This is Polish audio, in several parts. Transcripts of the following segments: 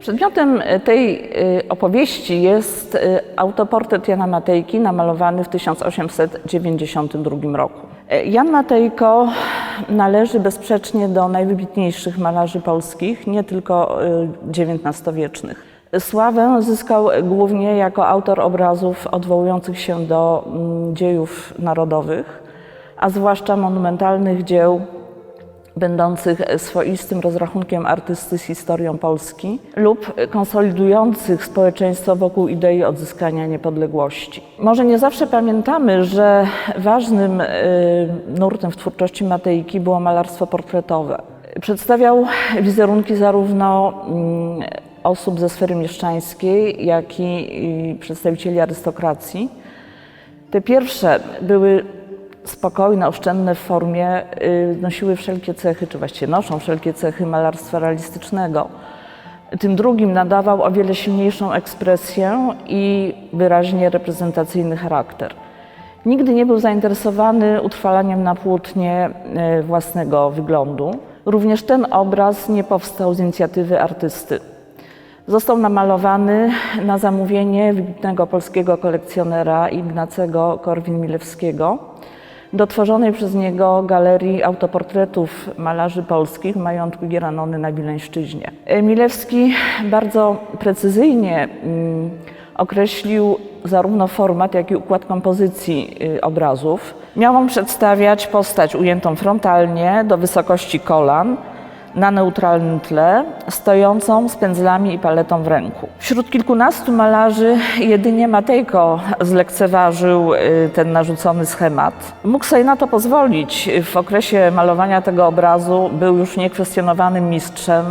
Przedmiotem tej y, opowieści jest y, autoportret Jana Matejki namalowany w 1892 roku. Jan Matejko należy bezsprzecznie do najwybitniejszych malarzy polskich, nie tylko XIX-wiecznych. Sławę zyskał głównie jako autor obrazów odwołujących się do mm, dziejów narodowych, a zwłaszcza monumentalnych dzieł będących swoistym rozrachunkiem artysty z historią Polski lub konsolidujących społeczeństwo wokół idei odzyskania niepodległości. Może nie zawsze pamiętamy, że ważnym y, nurtem w twórczości Matejki było malarstwo portretowe. Przedstawiał wizerunki zarówno mm, osób ze sfery mieszczańskiej, jak i i przedstawicieli arystokracji. Te pierwsze były spokojne, oszczędne w formie, y, nosiły wszelkie cechy, czy właściwie noszą wszelkie cechy malarstwa realistycznego. Tym drugim nadawał o wiele silniejszą ekspresję i wyraźnie reprezentacyjny charakter. Nigdy nie był zainteresowany utrwalaniem na płótnie y, własnego wyglądu. Również ten obraz nie powstał z inicjatywy artysty. Został namalowany na zamówienie wybitnego polskiego kolekcjonera Ignacego Korwin-Milewskiego do tworzonej przez niego galerii autoportretów malarzy polskich majątku Gieranony na Wileńszczyźnie. Milewski bardzo precyzyjnie mm, określił zarówno format, jak i układ kompozycji y, obrazów. Miał on przedstawiać postać ujętą frontalnie do wysokości kolan, na neutralnym tle, stojącą z pędzlami i paletą w ręku. Wśród kilkunastu malarzy jedynie Matejko zlekceważył y, ten narzucony schemat. Mógł sobie na to pozwolić. W okresie malowania tego obrazu był już niekwestionowanym mistrzem,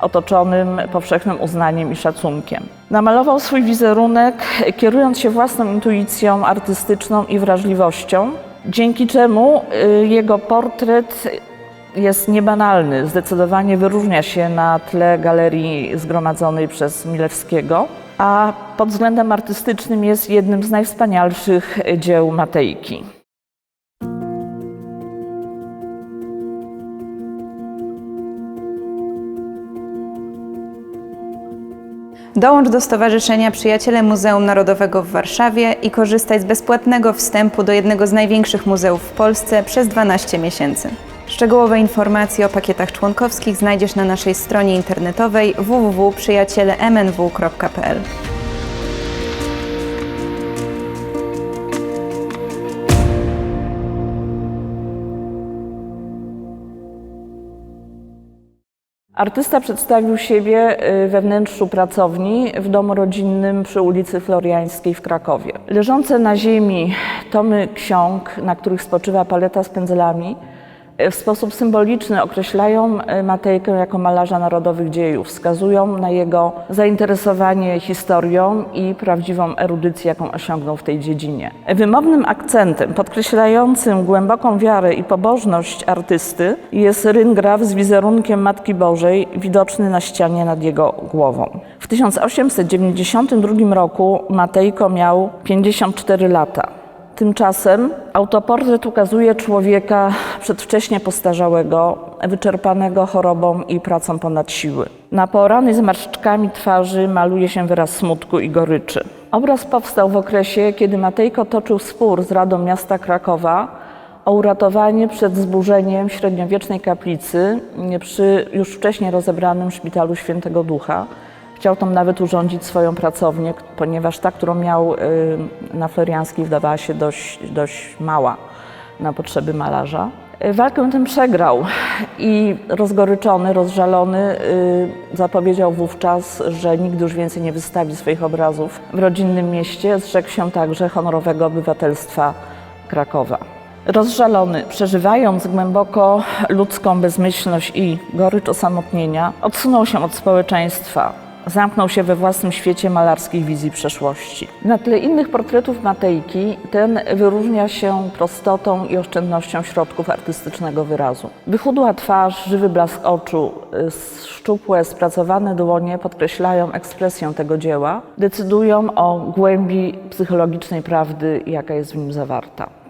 otoczonym powszechnym uznaniem i szacunkiem. Namalował swój wizerunek, kierując się własną intuicją artystyczną i wrażliwością, dzięki czemu y, jego portret jest niebanalny, zdecydowanie wyróżnia się na tle galerii zgromadzonej przez Milewskiego, a pod względem artystycznym jest jednym z najwspanialszych dzieł Matejki. Dołącz do Stowarzyszenia Przyjaciele Muzeum Narodowego w Warszawie i korzystaj z bezpłatnego wstępu do jednego z największych muzeów w Polsce przez 12 miesięcy. Szczegółowe informacje o pakietach członkowskich znajdziesz na naszej stronie internetowej www.przyjacielemnw.pl. Artysta przedstawił siebie y, we wnętrzu pracowni w domu rodzinnym przy ulicy Floriańskiej w Krakowie. Leżące na ziemi tomy ksiąg, na których spoczywa paleta z pędzlami, w sposób symboliczny określają y, Matejkę jako malarza narodowych dziejów, wskazują na jego zainteresowanie historią i prawdziwą erudycję, jaką osiągnął w tej dziedzinie. Wymownym akcentem podkreślającym głęboką wiarę i pobożność artysty jest ryngraf z wizerunkiem Matki Bożej widoczny na ścianie nad jego głową. W 1892 roku Matejko miał 54 lata. Tymczasem autoportret ukazuje człowieka przedwcześnie postarzałego, wyczerpanego chorobą i pracą ponad siły. Na poranej zmarszczkami twarzy maluje się wyraz smutku i goryczy. Obraz powstał w okresie, kiedy Matejko toczył spór z Radą Miasta Krakowa o uratowanie przed zburzeniem średniowiecznej kaplicy przy już wcześniej rozebranym Szpitalu Świętego Ducha. Chciał tam nawet urządzić swoją pracownię, ponieważ ta, którą miał y, na Floriańskiej, wydawała się dość, dość mała na potrzeby malarza. Walkę tę przegrał i rozgoryczony, rozżalony y, zapowiedział wówczas, że nigdy już więcej nie wystawi swoich obrazów w rodzinnym mieście. Zrzekł się także honorowego obywatelstwa Krakowa. Rozżalony, przeżywając głęboko ludzką bezmyślność i gorycz osamotnienia, odsunął się od społeczeństwa. Zamknął się we własnym świecie malarskich wizji przeszłości. Na tle innych portretów Matejki ten wyróżnia się prostotą i oszczędnością środków artystycznego wyrazu. Wychudła twarz, żywy blask oczu, y, szczupłe, spracowane dłonie podkreślają ekspresję tego dzieła, decydują o głębi psychologicznej prawdy, jaka jest w nim zawarta.